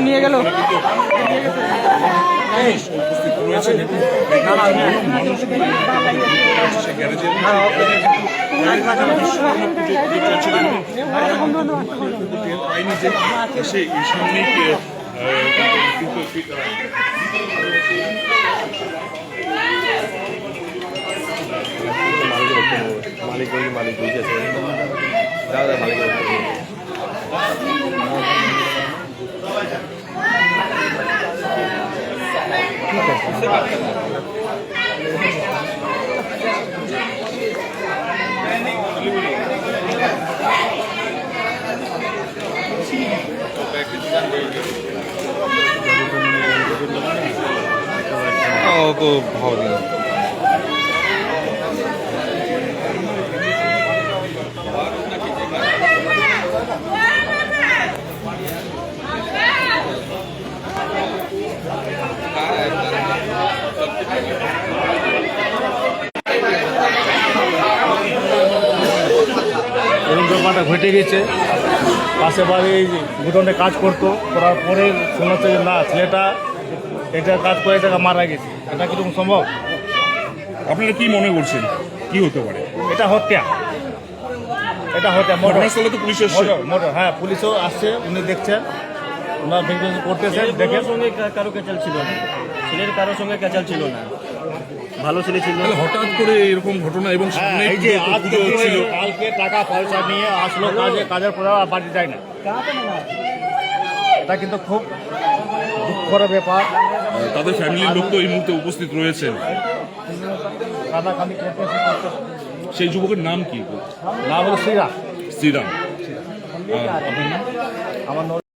নিয়ে গেল। মালিক মালিক দাদা মালিক 哦，不，不好听。ব্যাপারটা ঘটে গেছে। পাশে বাড়ি গুদনে কাজ করতো করার পরে শোনা যাচ্ছে যে না ছেলেটা এটা কাজ করে এটা মারা গেছে। এটা কীরকম সম্ভব? আপনারা কি মনে করছেন? কি হতে পারে? এটা হত্যা। এটা হত্যা মোটর ঘটনাস্থলে তো পুলিশ এসছে। মোটর মোটর হ্যাঁ পুলিশও আসছে উনি দেখছেন ওনার করতেছেন দেখে সঙ্গে কারও ক্যাচাল ছিল না। ছেলের কারোর সঙ্গে ক্যাচাল ছিল না। ভালো ছেলে ছিল। হঠাৎ করে এরকম ঘটনা এবং হ্যাঁ সামনে এই যে আজকে হচ্ছিল। কালকে টাকা পয়সা নিয়ে আসলো কাজে কাজের পরে বাড়ি যায় না। এটা কিন্তু খুব দুঃখর ব্যাপার। তাদের ফ্যামিলির লোক তো এই মুহূর্তে উপস্থিত রয়েছেন। সেই যুবকের নাম কি? নাম হলো শ্রীরাম। শ্রীরাম। আপনার নাম? আমার